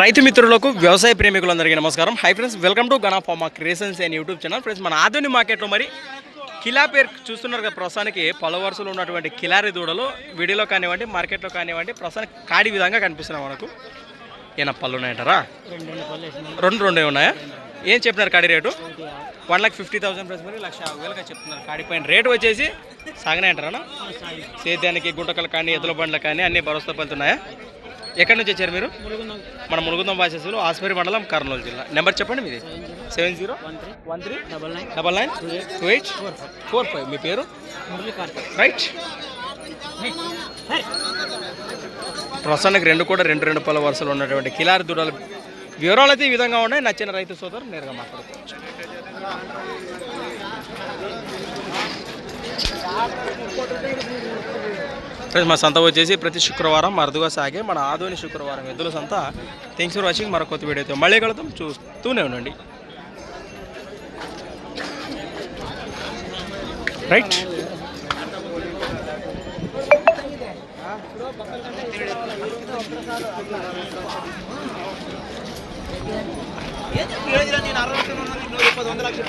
రైతు మిత్రులకు వ్యవసాయ ప్రేమికులందరికీ నమస్కారం. Hi friends welcome to Gana Farmer Creations and YouTube channel friends మన ఆధునిక మార్కెట్లో మరి కిలా పేరు చూస్తున్నారు కదా ప్రస్తుతానికి. పలు వరుసలో ఉన్నటువంటి కిలారి దూడలు వీడియోలో కానివ్వండి మార్కెట్లో కానివ్వండి ప్రస్తుతానికి కాడి విధంగా కనిపిస్తున్నాయి మనకు. ఏనా పళ్ళు ఉన్నాయంటారా? రెండు రెండే ఉన్నాయా? ఏం చెప్తున్నారు కాడి rate? One lakh fifty thousand plus మరి లక్ష యాభై వేలుగా చెప్తున్నారు. కాడి పైన రేటు వచ్చేసి సాగనే అంటారా సేద్యానికి గుంటకలు కానీ ఎద్దుల బండ్లు కానీ అన్ని భరోసా పలుతున్నాయా? ఎక్కడి నుంచి వచ్చారు మీరు? మన ములుగుందం వాసేసులు ఆస్పేరి మండలం కర్నూలు జిల్లా. నెంబర్ చెప్పండి మీది. Seven zero one three double nine double nine two eight four five. మీ పేరు? రైట్. ప్రస్తుతానికి రెండు కూడా రెండు రెండు పళ్ళ వరుసలు ఉన్నటువంటి కిలారి దూడలు వివరాలు అయితే ఈ విధంగా ఉన్నాయి. నచ్చిన రైతు సోదరు నేరుగా మాట్లాడుకోవచ్చు. మా సంత వచ్చేసి ప్రతి శుక్రవారం మరుదుగా సాగే మన ఆదోని శుక్రవారం ఎద్దుల సంత. థ్యాంక్స్ ఫర్ వాచింగ్ మరొక కొత్త వీడియోతో మళ్ళీ కలుద్దాం. చూస్తూనే ఉండండి. రైట్ ఏదో? నేను అరవై లక్షలు ఉన్నది నువ్వు పది వందల లక్షలు